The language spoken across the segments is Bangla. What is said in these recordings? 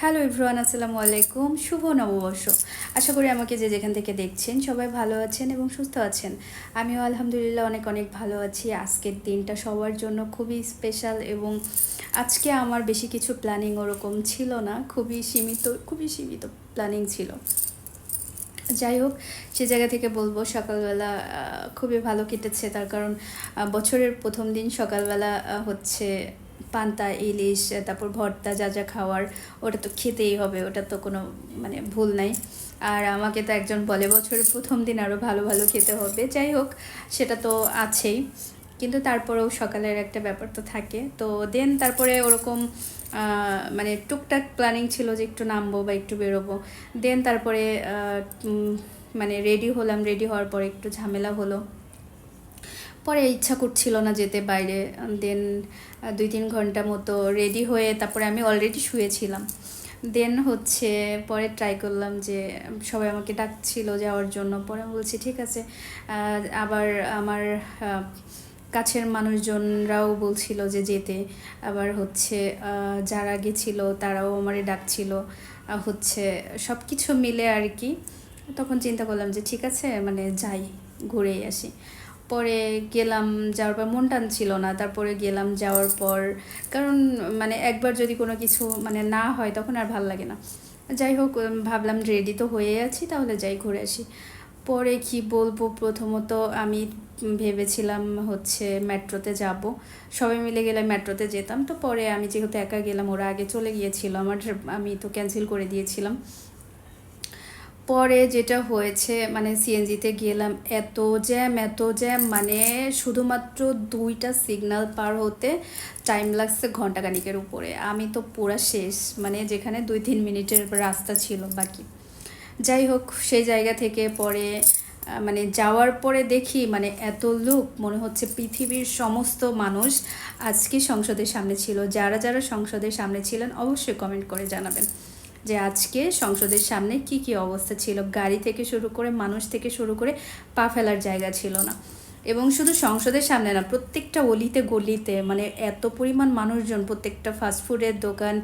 হ্যালো ইভরান আসসালামু আলাইকুম। শুভ নববর্ষ। আশা করি আমাকে যে যেখান থেকে দেখছেন সবাই ভালো আছেন এবং সুস্থ আছেন। আমিও আলহামদুলিল্লাহ অনেক অনেক ভালো আছি। আজকের দিনটা সবার জন্য খুবই স্পেশাল এবং আজকে আমার বেশি কিছু প্ল্যানিং ওরকম ছিল না। খুবই সীমিত খুবই সীমিত প্ল্যানিং ছিল। যাই হোক, সে জায়গা থেকে বলব সকালবেলা খুবই ভালো কেটেছে। তার কারণ বছরের প্রথম দিন সকালবেলা হচ্ছে পান্তা, ইলিশ, তারপর ভর্তা যা যা খাওয়ার, ওটা তো খেতেই হবে, ওটা তো কোনো মানে ভুল নাই। আর আমাকে তো একজন বলে বছরের প্রথম দিন আরও ভালো ভালো খেতে হবে। যাই হোক, সেটা তো আছেই। কিন্তু তারপরেও সকালের একটা ব্যাপার তো থাকে। তো দেন তারপরে ওরকম মানে টুকটাক প্ল্যানিং ছিল যে একটু নামবো বা একটু বেরোবো। দেন তারপরে মানে রেডি হলাম রেডি হওয়ার পরে একটু ঝামেলা হলো। পরে ইচ্ছা করছিল না যেতে বাইরে দেন দুই তিন ঘণ্টা মতো রেডি হয়ে তারপরে আমি অলরেডি শুয়েছিলাম। দেন হচ্ছে পরে ট্রাই করলাম যে, সবাই আমাকে ডাকছিল যাওয়ার জন্য। পরে বলছি, ঠিক আছে। আবার আমার কাছের মানুষজনরাও বলছিল যে যেতে। আবার হচ্ছে যারা গেছিল তারাও আমারে ডাকছিল। হচ্ছে সব কিছু মিলে আর কি। তখন চিন্তা করলাম যে, ঠিক আছে মানে যাই, ঘুরেই আসি। পরে গেলাম যাওয়ার পর মন টান ছিল না, তারপরে গেলাম যাওয়ার পর, কারণ মানে একবার যদি কোনো কিছু মানে না হয় তখন আর ভালো লাগে না। যাই হোক ভাবলাম রেডি তো হয়ে আছি, তাহলে যাই ঘুরে আসি। পরে কি বলব, প্রথমত আমি ভেবেছিলাম হচ্ছে মেট্রোতে যাব। সবাই মিলে গেলে মেট্রোতে যেতাম। তো পরে আমি যেহেতু একা গেলাম, ওরা আগে চলে গিয়েছিল, আমার আমি তো ক্যান্সেল করে দিয়েছিলাম। পরে যেটা হয়েছে মানে সিএনজিতে গেলাম, এত জ্যাম এত জ্যাম মানে শুধুমাত্র দুইটা সিগন্যাল পার হতে টাইম লাগছে ঘন্টাখানিকের উপরে। আমি তো পুরা শেষ মানে যেখানে দুই তিন মিনিটের রাস্তা ছিল বাকি। যাই হোক, সেই জায়গা থেকে পরে মানে যাওয়ার পরে দেখি মানে এত লোক মনে হচ্ছে পৃথিবীর সমস্ত মানুষ আজকে সংসদের সামনে ছিল। যারা যারা সংসদের সামনে ছিলেন, অবশ্যই কমেন্ট করে জানাবেন। যে আজকে সংসদের সামনে কি কি অবস্থা ছিল? গাড়ি থেকে শুরু করে, মানুষ থেকে শুরু করে পা ফেলার জায়গা ছিল না। এবং শুধু সংসদের সামনে না, প্রত্যেকটা অলিতে গলিতে মানে এত পরিমাণ মানুষজন, প্রত্যেকটা ফাস্টফুডের দোকান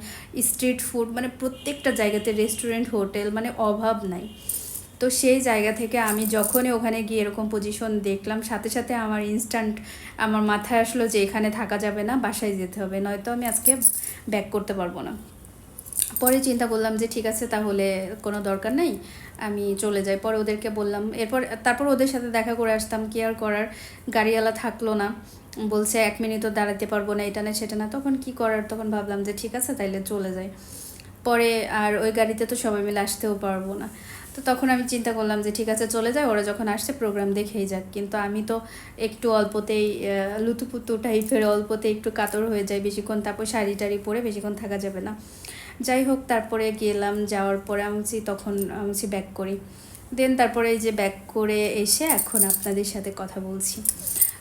স্ট্রিট ফুড মানে প্রত্যেকটা জায়গাতে রেস্টুরেন্ট হোটেল মানে অভাব নাই। তো সেই জায়গা থেকে আমি যখনই ওখানে গিয়ে এরকম পজিশন দেখলাম, সাথে সাথে আমার ইনস্ট্যান্ট আমার মাথায় আসলো যে এখানে থাকা যাবে না, বাসায় যেতে হবে, নয়তো আমি আজকে ব্যাক করতে পারব না। পরে চিন্তা করলাম যে ঠিক আছে, তাহলে কোনো দরকার নেই, আমি চলে যাই। পরে ওদেরকে বললাম, এরপর তারপর ওদের সাথে দেখা করে আসতাম, কি আর করার? গাড়িওয়ালা থাকল না। বলছে, এক মিনিটও দাঁড়াতে পারব না, এটা না, সেটা না। তখন কি করার? তখন ভাবলাম যে ঠিক আছে, তাইলে চলে যাই। পরে আর ওই গাড়িতে তো সবাই মিলে আসতেও পারব না। তো তখন আমি চিন্তা করলাম যে ঠিক আছে, চলে যায় ওরা যখন আসছে প্রোগ্রাম দেখেই যাক। কিন্তু আমি তো একটু অল্পতেই লুতুপুতু টাইপের অল্পতে একটু কাতর হয়ে যায় বেশিক্ষণ তারপর শাড়ি টাড়ি পরে বেশিক্ষণ থাকা যাবে না। যাই হোক, তারপরে গেলাম, যাওয়ার পরে আমি তখন আমি ব্যাক করি। দেন তারপরে এই যে ব্যাক করে এসে এখন আপনাদের সাথে কথা বলছি।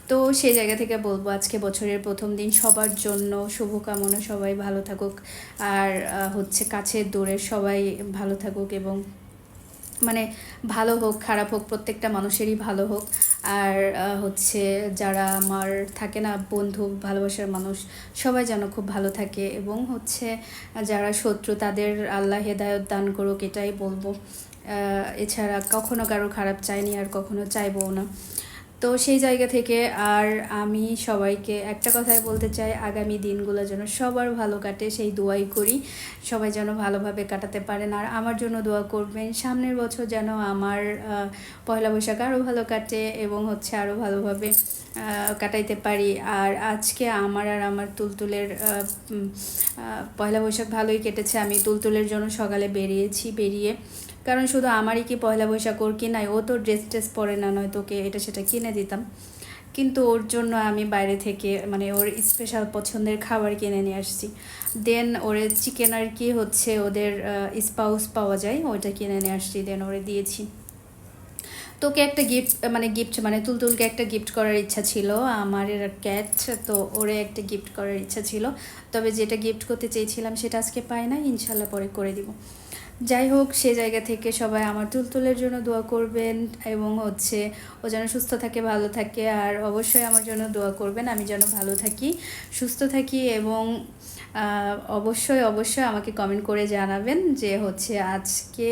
তো সেই জায়গা থেকে বলব, আজকে বছরের প্রথম দিন, সবার জন্য শুভকামনা, সবাই ভালো থাকুক। আর হচ্ছে কাছের দূরের সবাই ভালো থাকুক এবং মানে ভালো হোক, খারাপ হোক, প্রত্যেকটা মানুষেরই ভালো হোক। আর হচ্ছে যারা আমার থাকে না বন্ধু, ভালোবাসার মানুষ, সবাই যেন খুব ভালো থাকে এবং হচ্ছে যারা শত্রু তাদের আল্লাহ হেদায়ত দান করুক, এটাই বলব। এছাড়া কখনো কারও খারাপ চাইনি আর কখনো চাইবও না। তো সেই জায়গা থেকে আর আমি সবাইকে একটা কথাই বলতে চাই, আগামী দিনগুলো যেন সবার ভালো কাটে, সেই দোয়াই করি। সবাই যেন ভালোভাবে কাটাতে পারেন। আর আমার জন্য দোয়া করবেন, সামনের বছর যেন আমার পয়লা বৈশাখ আরও ভালো কাটে এবং হচ্ছে আরও ভালোভাবে কাটাইতে পারি। আর আজকে আমার আর আমার তুলতুলের পয়লা বৈশাখ ভালোই কেটেছে। আমি তুলতুলের জন্য সকালে বেরিয়েছি, বেরিয়ে কারণ শুধু আমারই কি পয়লা বৈশাখ ওর কি নাই? ও তো ড্রেস ট্রেস পরে না নয় তোকে এটা সেটা কিনে দিতাম। কিন্তু ওর জন্য আমি বাইরে থেকে মানে ওর স্পেশাল পছন্দের খাবার কিনে নিয়ে আসছি। দেন ওরে চিকেন আর কি হচ্ছে, ওদের স্পাউস পাওয়া যায়, ওইটা কিনে নিয়ে আসছি। দেন ওরে দিয়েছি। তোকে একটা গিফট মানে গিফট মানে তুলতুলকে একটা গিফট করার ইচ্ছা ছিল, আমার এর ক্যাট তো ওরে একটা গিফট করার ইচ্ছা ছিল। তবে যেটা গিফট করতে চেয়েছিলাম সেটা আজকে পাই না ইনশাল্লাহ পরে করে দিব। যাই হোক, সে জায়গা থেকে সবাই আমার তুলতুলের জন্য দোয়া করবেন এবং হচ্ছে ও যেন সুস্থ থাকে, ভালো থাকে। আর অবশ্যই আমার জন্য দোয়া করবেন, আমি যেন ভালো থাকি, সুস্থ থাকি এবং অবশ্যই অবশ্যই আমাকে কমেন্ট করে জানাবেন যে হচ্ছে আজকে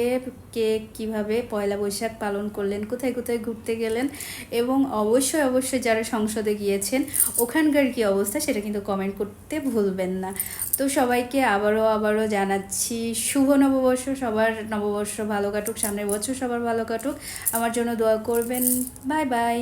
কে কীভাবে পয়লা বৈশাখ পালন করলেন, কোথায় কোথায় ঘুরতে গেলেন এবং অবশ্যই অবশ্যই যারা সংসদে গিয়েছেন, ওখানকার কি অবস্থা সেটা কিন্তু কমেন্ট করতে ভুলবেন না। তো সবাইকে আবারও আবারও জানাচ্ছি, শুভ নববর্ষ সবার নববর্ষ ভালো কাটুক, সামনের বছর সবার ভালো কাটুক। আমার জন্য দোয়া করবেন। Bye bye.